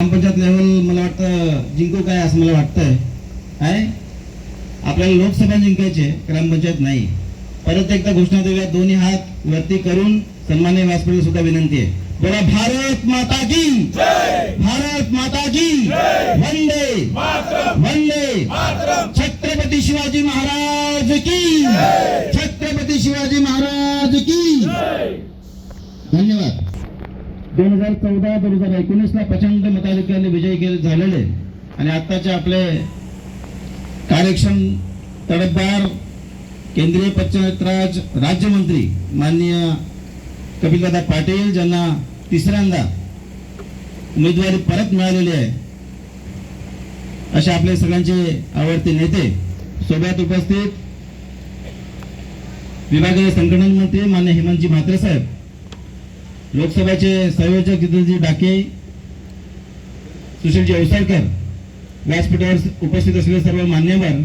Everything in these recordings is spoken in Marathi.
ग्रामपंचायत लेवल मला वाटतं जिंकू काय असं मला वाटतंय. आहे? आपल्याला लोकसभा जिंकायचे ग्रामपंचायत नाही. परत एकदा घोषणा देऊया दोन्ही हात वरती करून सन्मान्य व्यासपीठाला सुद्धा विनंती आहे. बोला भारत माता की भारत माता की वंदे! वंदे! छत्रपती शिवाजी महाराज की छत्रपती शिवाजी महाराज की धन्यवाद. दोन हजार चौदा दोन हजार एकोणीसला प्रचंड मताधिक्याने विजय केले झालेले. आणि आत्ताचे आपले कार्यक्षम तडफदार केंद्रीय पंचायत राज राज्यमंत्री माननीय कपिलदादा पाटील ज्यांना तिसऱ्यांदा उमेदवारी परत मिळालेली आहे. असे आपले सगळ्यांचे आवडते नेते सोबत उपस्थित विभागीय संघटन मंत्री मान्य हेमंतजी म्हात्रे साहेब. लोकसभेचे संयोजक जितेंद्रजी डाके सुशीलजी अवसरकर व्यासपीठावर उपस्थित असलेले सर्व मान्यवर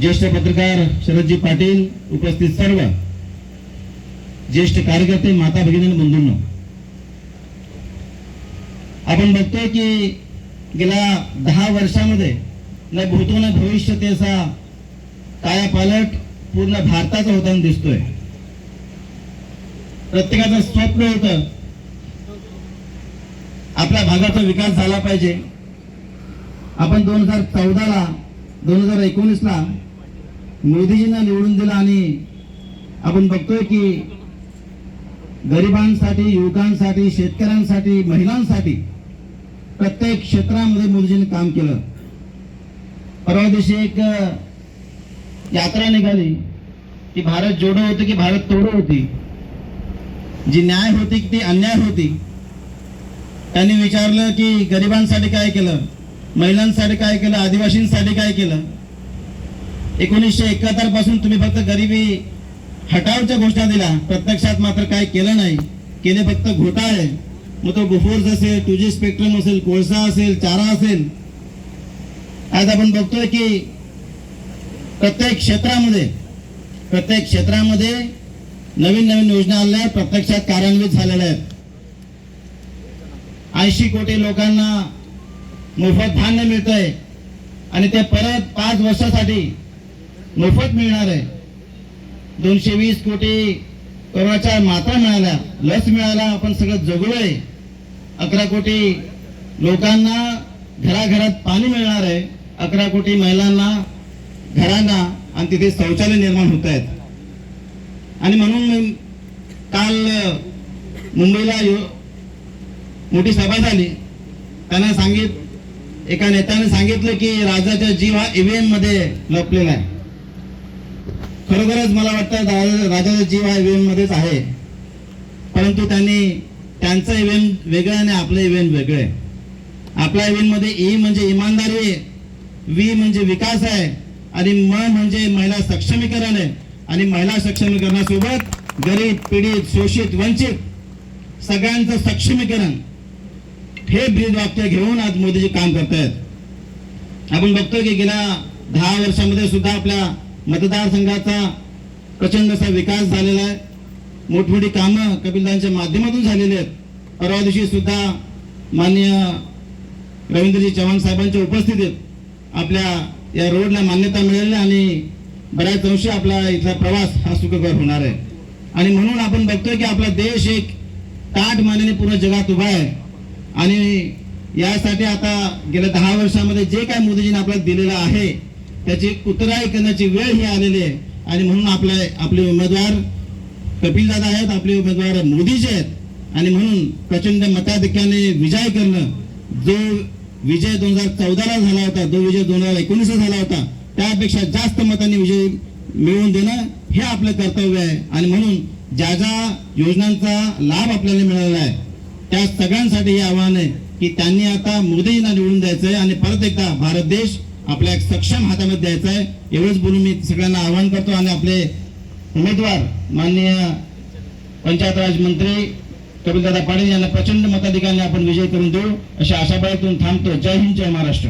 ज्येष्ठ पत्रकार शरदजी पाटील उपस्थित सर्व ज्येष्ठ कार्यकर्ते माता भगिनी आणि बंधूंनो. आपण बघतोय की गेल्या दहा वर्षामध्ये न भूतो न भविष्य त्याचा कायापालट पूर्ण भारताचा होताना दिसतोय. प्रत्येकाचं स्वप्न होतं. आपल्या भागाचा विकास झाला पाहिजे. आपण दोन हजार चौदाला दोन हजार एकोणीसला मोदीजींना निवडून दिलं आणि आपण बघतोय की गरिबांसाठी युवकांसाठी शेतकऱ्यांसाठी महिलांसाठी प्रत्येक क्षेत्रामध्ये मोदीजींनी काम केलं. परवा दिवशी एक यात्रा निघाली. की भारत जोडो होती की भारत तोडो होती? जी न्याय होती ती अन्याय होती? त्यांनी विचारलं की गरिबांसाठी काय केलं? महिलांसाठी काय केलं? आदिवासींसाठी काय केलं? एकोणीसशे एकाहत्तरपासून तुम्ही फक्त गरिबी हटावच्या घोषणा दिल्या. प्रत्यक्षात मात्र काय केलं नाही. केले फक्त घोटाळे. मग तो बुफोर्स असेल टू जी स्पेक्ट्रम असेल कोळसा असेल चारा असेल. आज आपण बघतोय की प्रत्येक क्षेत्रामध्ये प्रत्येक क्षेत्रामध्ये नवीन नवीन योजना आल्या प्रत्यक्षात कार्यान्वित झालेल्या आहेत. ऐंशी कोटी लोकांना मोफत धान्य मिळतंय आणि ते परत पाच वर्षासाठी मोफत मिळणार आहे. दोनशे वीस कोटी कोरोनाच्या मात्रा मिळाल्या लस मिळाला आपण सगळं जगलोय. अकरा कोटी लोकांना घराघरात पाणी मिळणार आहे. अकरा कोटी महिलांना घरांना आणि तिथे शौचालय निर्माण होत आहेत. आणि म्हणून काल मुंबईला यो- मोठी सभा झाली. त्यांना सांगित एका नेत्याने सांगितलं की राजाचा जीव हा ईव्हीएममध्ये लपलेला आहे. खरोखरच मला वाटतं राजाचा जीव हा ईव्हीएम मध्येच आहे. परंतु त्यांनी त्यांचं ईव्हीएम वेगळं आणि आपलं ईव्हीएम वेगळं आहे. आपल्या ईव्हीएममध्ये ई म्हणजे इमानदारी आहे. म्हणजे विकास आहे. आणि म म्हणजे महिला सक्षमीकरण आहे. आणि महिला सक्षमीकरणासोबत गरीब पीडित शोषित वंचित सगळ्यांचं सक्षमीकरण हे ब्रीद वाक्य घेऊन आज मोदीजी काम करतायत. आपण बघतोय की गेल्या दहा वर्षामध्ये सुद्धा आपल्या मतदारसंघाचा प्रचंड असा विकास झालेला आहे. मोठमोठी कामं कपिलदांच्या माध्यमातून झालेली आहेत. परवा दिवशी सुद्धा माननीय रवींद्रजी चव्हाण साहेबांच्या उपस्थितीत आपल्या या रोडला मान्यता मिळेल आणि बऱ्याच अंशी आपला इथला प्रवास हा सुखकर होणार आहे. आणि म्हणून आपण बघतोय की आपला देश एक ताट मानेने पूर्ण जगात उभा आहे. आणि यासाठी आता गेल्या दहा वर्षामध्ये जे काय मोदीजीने आपल्याला दिलेलं आहे त्याची उतराई करण्याची वेळ ही आलेली आहे. आणि म्हणून आपल्या आपले उमेदवार कपिलदादा आहेत आपले उमेदवार मोदीचे आहेत. आणि म्हणून प्रचंड मताधिक्याने विजय करणं जो विजय दोन हजार चौदाला झाला होता जो विजय दोन हजार एकोणीसला झाला होता त्यापेक्षा जास्त मतांनी विजय मिळवून देणं हे आपलं कर्तव्य आहे. आणि म्हणून ज्या ज्या योजनांचा लाभ आपल्याला मिळाला आहे त्या सगळ्यांसाठी हे आव्हान आहे की त्यांनी आता मोदींना निवडून द्यायचं आहे आणि परत एकदा भारत देश आपल्या सक्षम हातामध्ये द्यायचा आहे. एवढंच बोलून मी सगळ्यांना आवाहन करतो आणि आपले उमेदवार माननीय पंचायत राज मंत्री कपिलदादा पाटील यांना प्रचंड मताधिकाराने आपण विजय करून देऊ अशा आशाबाळातून थांबतो. जय हिंद जय महाराष्ट्र.